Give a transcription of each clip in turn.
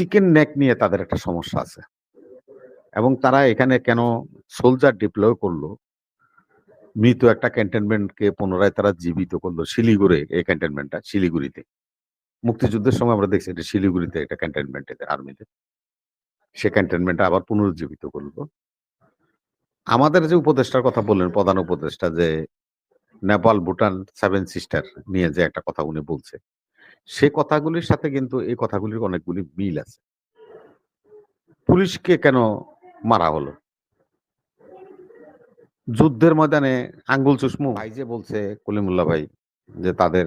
Chicken neck নিয়ে তাদের একটা সমস্যা আছে। এবং তারা এখানে কেন সোলজার ডিপ্লয় করল, মৃত একটা ক্যান্টনমেন্টকে পুনরায় তারা জীবিত করল শিলিগুড়ি, এই ক্যান্টনমেন্টটা শিলিগুড়িতে। মুক্তিযুদ্ধের সময় আমরা দেখছি এটা শিলিগুড়িতে একটা ক্যান্টনমেন্ট আর্মিতে সে ক্যান্টনমেন্টটা আবার পুনরুজ্জীবিত করল। আমাদের যে উপদেষ্টার কথা বললেন, প্রধান উপদেষ্টা যে নেপাল ভুটান সেভেন সিস্টার নিয়ে যে একটা কথা উনি বলছে সে কথাগুলির সাথে কিন্তু এই কথাগুলির অনেকগুলি মিল আছে। পুলিশকে কেন মারা হলো? যুদ্ধের ময়দানে আঙ্গুল চুসমু ভাই যে বলছে কলিমুল্লাহ ভাই যে তাদের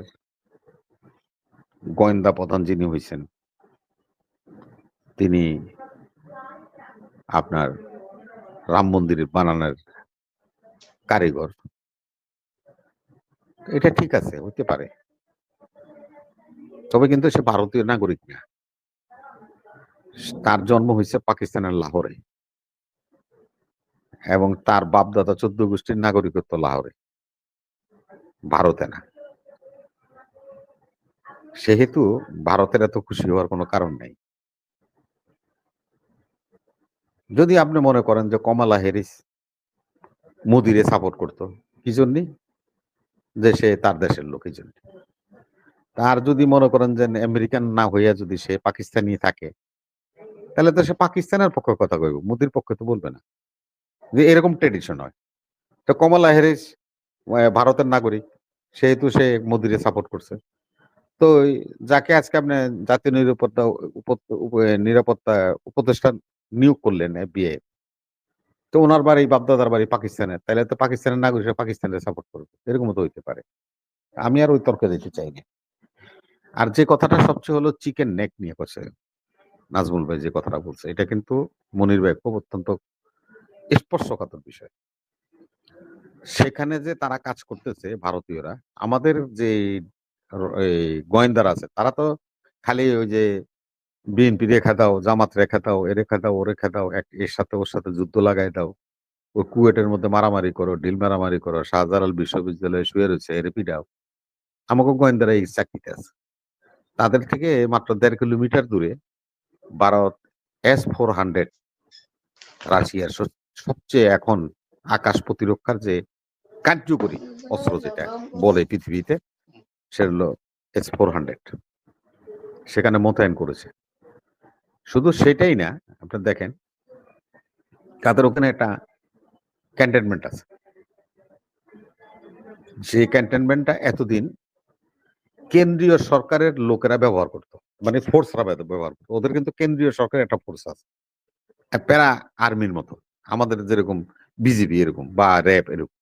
গোয়েন্দা প্রধান যিনি হয়েছেন তিনি আপনার রাম মন্দির বানানোর কারিগর। এটা ঠিক আছে হতে পারে। তবে কিন্তু সে ভারতীয় নাগরিক না। তার জন্ম হয়েছে পাকিস্তানের লাহোরে। এবং তার বাপদাদা চোদ্দ গোষ্ঠীর নাগরিকত্ব লাহোরে। ভারতে না। সেহেতু ভারতের এত খুশি হওয়ার কোনো কারণ নেই। যদি আপনি মনে করেন যে কমলা হ্যারিস মোদিরে সাপোর্ট করতো, কি জন্য? যে সে তার দেশের লোক, এই জন্য। তার যদি মনে করেন যে আমেরিকান না হইয়া যদি সে পাকিস্তানি থাকে, তাহলে তো সে পাকিস্তানের পক্ষে কথা কইব, মোদির পক্ষে তো বলবে না। যে এরকম ট্রেডিশন হয়। তো কমলা হ্যারিস ভারতের নাগরিক, সেহেতু সে মোদিরে সাপোর্ট করছে। তো যাকে আজকে আপনি জাতীয় নিরাপত্তা নিরাপত্তা উপদেষ্টা নিয়োগ করলেন বিয়ে তো ওনার বাড়ি, বাপদাদার বাড়ি পাকিস্তানের, তাহলে তো পাকিস্তানের নাগরিক পাকিস্তানের সাপোর্ট করবে। এরকম তো হইতে পারে। আমি আর ওই তর্কে যেতে চাই না। আর যে কথাটা সবচেয়ে হলো চিকেন নেক নিয়ে করছে নাজমুল ভাই যে কথাটা বলছে, এটা কিন্তু মনির ভাই খুব অত্যন্ত স্পর্শকাতর বিষয়। সেখানে যে তারা কাজ করতেছে ভারতীয়রা, আমাদের যে গোয়েন্দারা আছে, তারা তো খালি ওই যে বিএনপি রেখা দাও, জামাত রেখা দাও, এ রেখা দাও, ও রেখা দাও, এক, এর সাথে ওর সাথে যুদ্ধ লাগাই দাও, ও কুয়েটের মধ্যে মারামারি করো, ডিল মারামারি করো, শাহজালাল বিশ্ববিদ্যালয়ে শুয়ে রয়েছে এর পিডাও আমাকে গোয়েন্দারা এই চাকরিতে আছে। তাদের থেকে মাত্র দেড় কিলোমিটার দূরে ভারত এস ফোর হান্ড্রেড রাশিয়ার সবচেয়ে এখন আকাশ প্রতিরক্ষার যে কার্যকরী অস্ত্র যেটা বলে পৃথিবীতে, সেটা হলো এস ফোর হান্ড্রেড সেখানে মোতায়েন করেছে। শুধু সেটাই না আপনার দেখেন, তাদের ওখানে একটা ক্যান্টনমেন্ট আছে। যে ক্যান্টনমেন্টটা এতদিন কেন্দ্রীয় সরকারের লোকেরা ব্যবহার করতো। মানে ফোর্সরা ব্যবহার করতো। ওদের কিন্তু কেন্দ্রীয় সরকারের একটা ফোর্স আছে। প্যারা আর্মির মতো। আমাদের যেরকম বিজিবি এরকম বা র্যাব এরকম।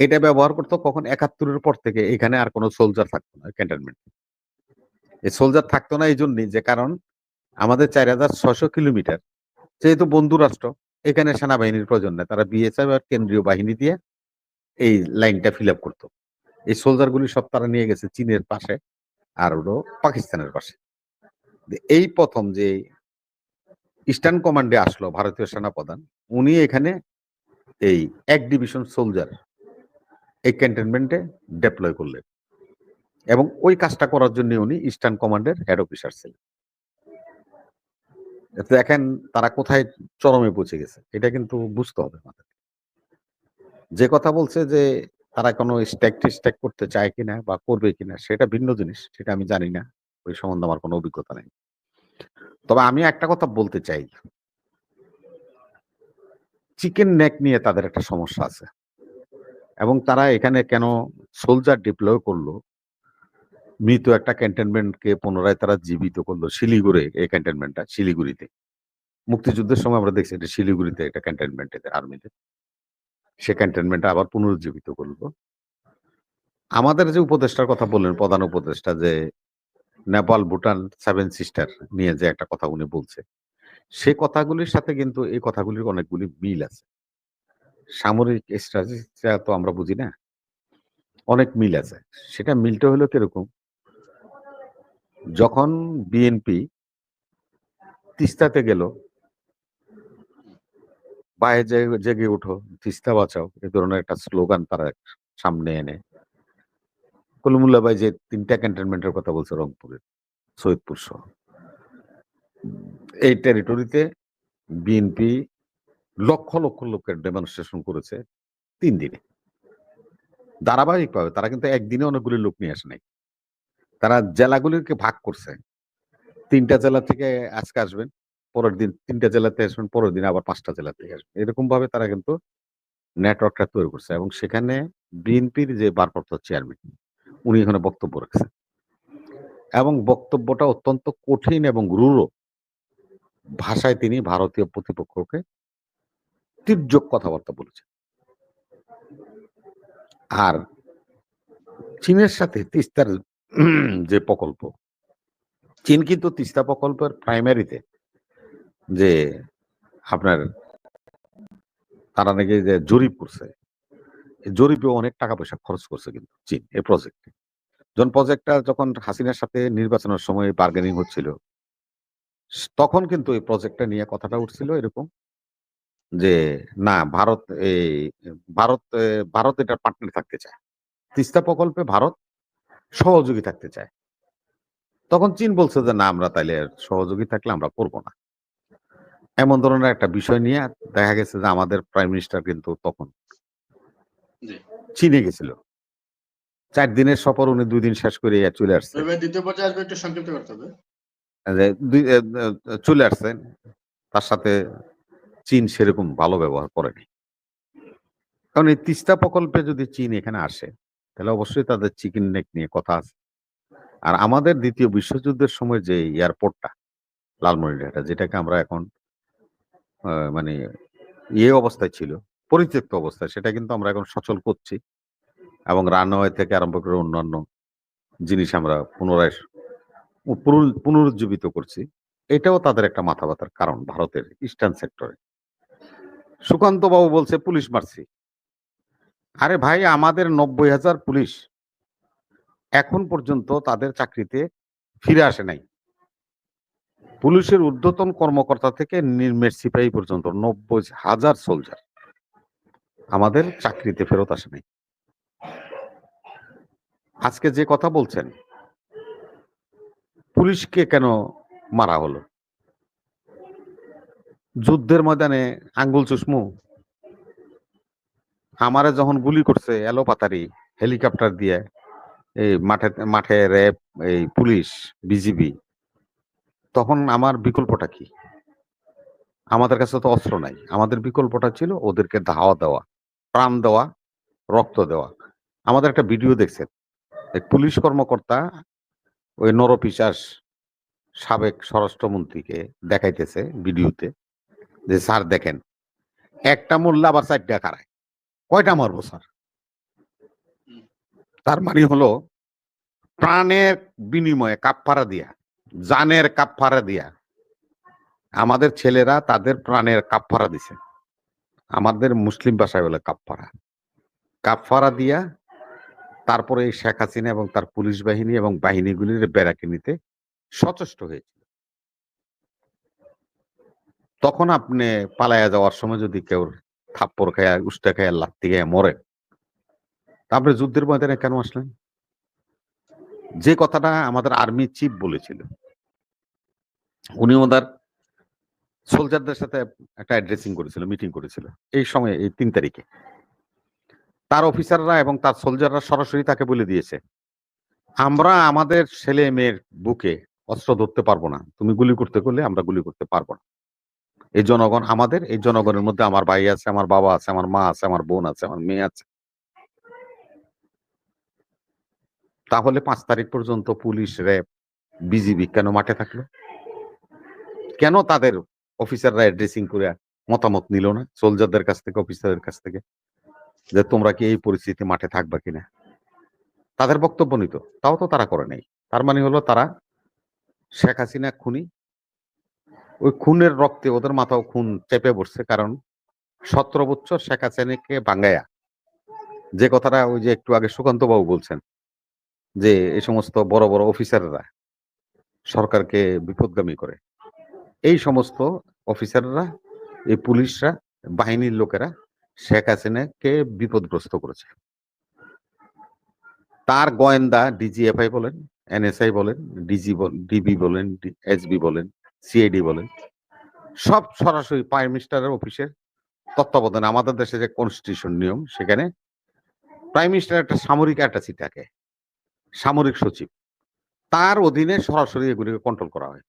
এটা ব্যবহার করতো কখন একাত্তরের পর থেকে। এখানে আর কোনো সোলজার থাকতো না ক্যান্টনমেন্ট এই সোলজার থাকতো না এই জন্যই যে কারণ আমাদের চার হাজার ছশো কিলোমিটার যেহেতু বন্ধু রাষ্ট্র, এখানে সেনাবাহিনীর প্রয়োজন নেই। তারা বিএসএফ আর কেন্দ্রীয় বাহিনী দিয়ে এই লাইনটা ফিল আপ করতো। এই সোলজার গুলি সব তারা নিয়ে গেছে চীনের পাশে আর হলো পাকিস্তানের পাশে। এই প্রথম যে ইস্টার্ন কমান্ডে আসলো ভারতীয় সেনাপ্রধান, উনি এখানে এই এক ডিভিশন সোলজার এই ক্যান্টনমেন্টে ডেপ্লয় করলেন এবং ওই কাজটা করার জন্য উনি ইস্টার্ন কমান্ডের হেড অফিসার ছিলেন। দেখেন তারা কোথায় চরমে পৌঁছে গেছে, এটা কিন্তু বুঝতে হবে আমাদের। যে কথা বলছে যে তারা কোনো স্ট্যাক স্ট্যাক করতে চায় কিনা বা করবে কিনা, সেটা ভিন্ন জিনিস, সেটা আমি জানি না। ওই সম্বন্ধে আমার কোনো অভিজ্ঞতা নেই। তবে আমি একটা কথা বলতে চাই। চিকেন নেক নিয়ে তাদের একটা সমস্যা আছে। এবং তারা এখানে কেন সোলজার ডিপ্লয় করল? মৃত একটা ক্যান্টনমেন্টকে পুনরায় তারা জীবিত করল শিলিগুড়ি এই ক্যান্টনমেন্টটা শিলিগুড়িতে। মুক্তিযুদ্ধের সময় আমরা দেখছি এটা শিলিগুড়িতে একটা ক্যান্টনমেন্ট এদের আর্মিতে সে ক্যান্টনমেন্টটা আবার পুনরুজ্জীবিত করল আমাদের যে উপদেষ্টার কথা বললেন, প্রধান উপদেষ্টা যে নেপাল, ভুটান সেভেন সিস্টার নিয়ে যে একটা কথা উনি বলছে, সে কথাগুলির সাথে কিন্তু এই কথাগুলির অনেকগুলি মিল আছে। সামরিক স্ট্র্যাটেজিটা তো আমরা বুঝি না, অনেক মিল আছে। সেটা মিলটা হলো কীরকম? যখন বিএনপি তিস্তাতে গেল বাইরে জেগে উঠো, তিস্তা বাঁচাও এই ধরনের একটা স্লোগান তারা সামনে এনে। কলিমুল্লাহ ভাই যে তিনটা ক্যান্টনমেন্টের কথা বলছে রংপুরের সৈয়দপুর সহ। এই টেরিটরিতে বিএনপি লক্ষ লক্ষ লোকের ডেমনস্ট্রেশন করেছে তিন দিনে। ধারাবাহিকভাবে তারা কিন্তু একদিনে অনেকগুলি লোক নিয়ে আসে নাই। তারা জেলাগুলিকে ভাগ করছে। তিনটা জেলা থেকে আজকে আসবেন। পরের দিন তিনটা জেলাতে আসবেন, পরের দিন আবার পাঁচটা জেলা থেকে আসবেন। এরকম ভাবে তারা কিন্তু নেটওয়ার্কটা তৈরি করছে এবং সেখানে বিএনপির যে ভারপ্রাপ্ত চেয়ারম্যান, উনি এখানে বক্তব্য রাখছেন। এবং বক্তব্যটা অত্যন্ত কঠিন এবং রূঢ় ভাষায় তিনি ভারতীয় প্রতিপক্ষকে তীর্যক কথাবার্তা বলেছেন। আর চীনের সাথে তিস্তার যে প্রকল্প, চীন কিন্তু তিস্তা প্রকল্পের প্রাইমারিতে যে আপনার তারা নাকি যে জরিপ করছে জরিপে অনেক টাকা পয়সা খরচ করছে কিন্তু চীন এই প্রজেক্টে যখন প্রজেক্টটা যখন হাসিনার সাথে নির্বাচনের সময় বার্গেনিং হচ্ছিল, তখন কিন্তু এই প্রজেক্টটা নিয়ে কথাটা উঠছিল এরকম যে, না, ভারত এই ভারত ভারত এটা পার্টনার থাকতে চায়। তিস্তা প্রকল্পে ভারত সহযোগী থাকতে চায়। তখন চীন বলছে যে, না, আমরা তাইলে সহযোগী থাকলে আমরা করব না। এমন ধরনের একটা বিষয় নিয়ে দেখা গেছে যে আমাদের প্রাইম মিনিস্টার কিন্তু তখন। চীনে গেছিল। চার দিনের সফর উনি দুই দিন শেষ করে চলে আসছে। দ্বিতীয় পর্যায়ে আসবে একটু সংক্ষিপ্ত করতে হবে যে দুই- এ, এ, চলে আসছেন তার সাথে চীন সেরকম ভালো ব্যবহার করেনি। কারণ এই তিস্তা প্রকল্পে যদি চীন এখানে আসে তাহলে অবশ্যই তাদের চিকেন নেক নিয়ে কথা আছে। আর আমাদের দ্বিতীয় বিশ্বযুদ্ধের সময় যে এয়ারপোর্টটা লালমনিরহাটা যেটাকে আমরা এখন মানে ইয়ে অবস্থায় ছিল, পরিত্যক্ত অবস্থায়, সেটা কিন্তু আমরা এখন সচল করছি এবং রানওয়ে থেকে আরম্ভ করে অন্যান্য জিনিস আমরা পুনরায় পুনরুজ্জীবিত করছি। এটাও তাদের একটা মাথা ব্যথার কারণ ভারতের ইস্টার্ন সেক্টরে সুকান্ত বাবু বলছে, পুলিশ মারছি। আরে ভাই, আমাদের নব্বই হাজার পুলিশ এখন পর্যন্ত তাদের চাকরিতে ফিরে আসে নাই। পুলিশের ঊর্ধ্বতন কর্মকর্তা থেকে নির্মেট সিপাহী পর্যন্ত নব্বই হাজার সোলজার। আমাদের চাকরিতে ফেরত আসে নাই। আজকে যে কথা বলছেন, পুলিশকে কেন মারা হলো? যুদ্ধের ময়দানে আঙ্গুল চুসমু আমারে যখন গুলি করছে এলোপাতারি হেলিকপ্টার দিয়ে, এই মাঠে মাঠে র্যাব, এই পুলিশ, বিজিবি তখন আমার বিকল্পটা কি? আমাদের কাছে তো অস্ত্র নাই। আমাদের বিকল্পটা ছিল ওদেরকে ধাওয়া দেওয়া প্রাণ দেওয়া রক্ত দেওয়া। আমাদের একটা ভিডিও দেখছেন? এক পুলিশ কর্মকর্তা ওই নরপিশাস সাবেক স্বরাষ্ট্রমন্ত্রীকে দেখাইতেছে ভিডিওতে যে স্যার দেখেন একটা মূল্য আবার চারটা কারায় কয়টা মারবো স্যার? তার মানে হলো প্রাণের বিনিময়ে কাপফারা দিয়া জানের কাপফারা দিয়া। আমাদের ছেলেরা তাদের প্রাণের কাপফারা দিছে। আমাদের মুসলিম ভাষায় বলে কাপফারা কাপফারা দিয়া তারপরে এই শেখ হাসিনা এবং তার পুলিশ বাহিনী এবং বাহিনীগুলির বেড়াকে নিতে সচেষ্ট হয়েছিল। তখন আপনি পালায়া যাওয়ার সময় যদি কেউ থাপ্পড় খায় উষ্টা খায় লাত্তি খায় মরে, তা আপনি যুদ্ধের ময়দানে কেন আসলেন? যে কথাটা আমাদের আর্মি চিফ বলেছিল, উনি ওনার সোলজারদের সাথে একটা অ্যাড্রেসিং করেছিল মিটিং করেছিল, এই সময়, এই তিন তারিখে। তার অফিসাররা এবং তার সোলজাররা সরাসরি তাকে বলে দিয়েছে, আমরা আমাদের ছেলে মেয়ের বুকে অস্ত্র ধরতে পারব না। তুমি গুলি করতে করলে আমরা গুলি করতে পারব না। এই জনগণ আমাদের, এই জনগণের মধ্যে আমার ভাই আছে, আমার বাবা আছে, আমার মা আছে, আমার বোন আছে, আমার মেয়ে আছে। তাহলে পাঁচ তারিখ পর্যন্ত পুলিশ র্যাব বিজিবি কেন মাঠে থাকল? কেন তাদের অফিসাররা অ্যাড্রেসিং করে মতামত নিল না? সোলজারদের কাছ থেকে অফিসারদের কাছ থেকে? যে তোমরা কি এই পরিস্থিতি মাঠে থাকবা কিনা? তাদের বক্তব্য নিত, তাও তো তারা করে নাই। তার মানে হলো তারা শেখ হাসিনা খুনি। ওই খুনের রক্তে ওদের মাথাও খুন চেপে বসছে, কারণ সতেরো বছর শেখ হাসিনাকে বাঙ্গায়া যে কথাটা ওই যে একটু আগে সুকান্ত বাবু বলছেন যে এই সমস্ত বড় বড় অফিসাররা সরকারকে বিপদগামী করে। এই সমস্ত অফিসাররা, এই পুলিশরা, বাহিনীর লোকেরা শেখ হাসিনাকে বিপদগ্রস্ত করেছে। তার গোয়েন্দা ডিজিএফআই বলেন, এনএসআই বলেন, ডিজি ডিবি বলেন এসবি বলেন সিআইডি বলেন, সব সরাসরি প্রাইম মিনিস্টারের অফিসের তত্ত্বাবধানে আমাদের দেশে যে কনস্টিটিউশন নিয়ম, সেখানে প্রাইম মিনিস্টার একটা সামরিক অ্যাটাচি থাকে। সামরিক সচিব। তার অধীনে সরাসরি এগুলিকে কন্ট্রোল করা হয়।